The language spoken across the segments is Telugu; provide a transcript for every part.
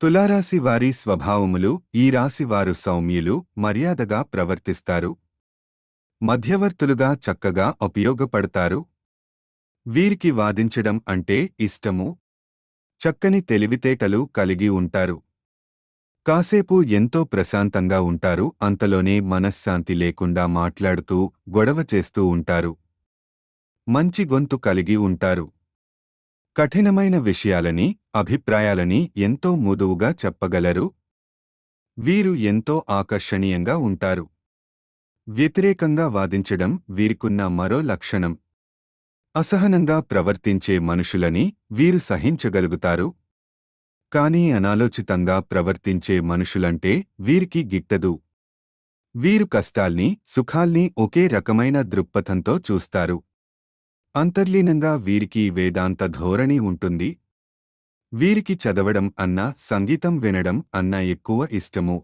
తులారాశి వారి స్వభావములు ఈ రాశివారు సౌమ్యులు మర్యాదగా ప్రవర్తిస్తారు. మధ్యవర్తులుగా చక్కగా ఉపయోగపడతారు. వీరికి వాదించడం అంటే ఇష్టము. చక్కని తెలివితేటలు కలిగి ఉంటారు. కాసేపు ఎంతో ప్రశాంతంగా ఉంటారు అంతలోనే మనశ్శాంతి లేకుండా మాట్లాడుతూ గొడవ చేస్తూ ఉంటారు. మంచి గొంతు కలిగి ఉంటారు. కఠినమైన విషయాలని అభిప్రాయాలని ఎంతో మృదువుగా చెప్పగలరు. వీరు ఎంతో ఆకర్షణీయంగా ఉంటారు. వ్యతిరేకంగా వాదించడం వీరికున్న మరో లక్షణం. అసహనంగా ప్రవర్తించే మనుషులని వీరు సహించగలుగుతారు. కానీ అనాలోచితంగా ప్రవర్తించే మనుషులంటే వీరికి గిట్టదు. వీరు కష్టాల్ని సుఖాల్ని ఒకే రకమైన దృక్పథంతో చూస్తారు. అంతర్లీనంగా వీరికి వేదాంత ధోరణి ఉంటుంది. వీరికి చదవడం అన్నా సంగీతం వినడం అన్నా ఎక్కువ ఇష్టము.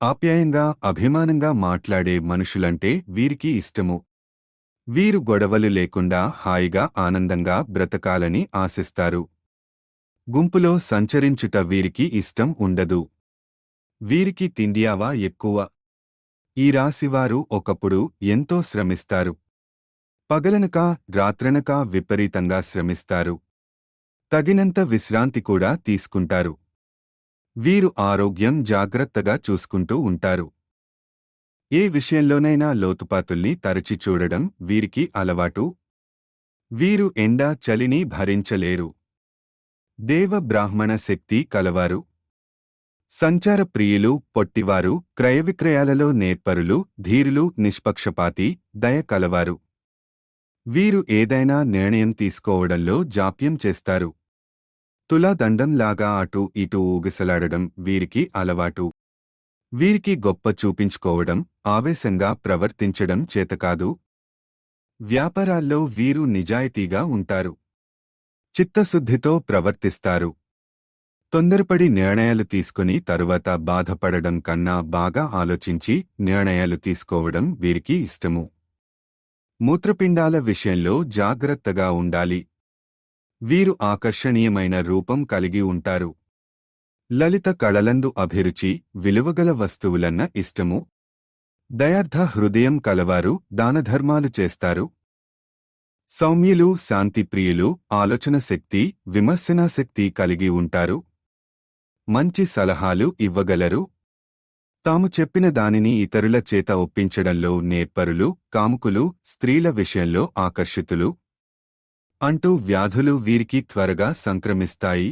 ఆప్యాయంగా అభిమానంగా మాట్లాడే మనుషులంటే వీరికి ఇష్టము. వీరు గొడవలు లేకుండా హాయిగా ఆనందంగా బ్రతకాలని ఆశిస్తారు. గుంపులో సంచరించుట వీరికి ఇష్టం ఉండదు. వీరికి తిండియావా ఎక్కువ. ఈ రాశివారు ఒకప్పుడు ఎంతో శ్రమిస్తారు. పగలనక రాత్రనక విపరీతంగా శ్రమిస్తారు. తగినంత విశ్రాంతి కూడా తీసుకుంటారు. వీరు ఆరోగ్యం జాగ్రత్తగా చూసుకుంటూ ఉంటారు. ఏ విషయంలోనైనా లోతుపాతుల్ని తరచి చూడడం వీరికి అలవాటు. వీరు ఎండ చలిని భరించలేరు. దేవ బ్రాహ్మణ శక్తి కలవారు. సంచార ప్రియులు పొట్టివారు క్రయవిక్రయాలలో నేర్పరులు ధీరులు నిష్పక్షపాతి దయ కలవారు. వీరు ఏదైనా నిర్ణయం తీసుకోవడంలో జాప్యం చేస్తారు. తులాదండంలాగా అటు ఇటు ఊగిసలాడడం వీరికి అలవాటు. వీరికి గొప్ప చూపించుకోవడం ఆవేశంగా ప్రవర్తించడం చేతకాదు. వ్యాపారాల్లో వీరు నిజాయితీగా ఉంటారు. చిత్తశుద్ధితో ప్రవర్తిస్తారు. తొందరపడి నిర్ణయాలు తీసుకుని తరువాత బాధపడడం కన్నా బాగా ఆలోచించి నిర్ణయాలు తీసుకోవడం వీరికి ఇష్టము. మూత్రపిండాల విషయంలో జాగ్రత్తగా ఉండాలి. వీరు ఆకర్షణీయమైన రూపం కలిగి ఉంటారు. లలిత కళలందు అభిరుచి విలువగల వస్తువులన్న ఇష్టము. దయార్థ హృదయం కలవారు దానధర్మాలు చేస్తారు. సౌమ్యులు శాంతిప్రియులు ఆలోచన శక్తి విమర్శనాశక్తి కలిగి ఉంటారు. మంచి సలహాలు ఇవ్వగలరు తాము చెప్పిన దానిని ఇతరుల చేత ఒప్పించడంలో నేర్పరులు కాముకులు స్త్రీల విషయంలో ఆకర్షితులు అంటూ వ్యాధులు వీరికి త్వరగా సంక్రమిస్తాయి.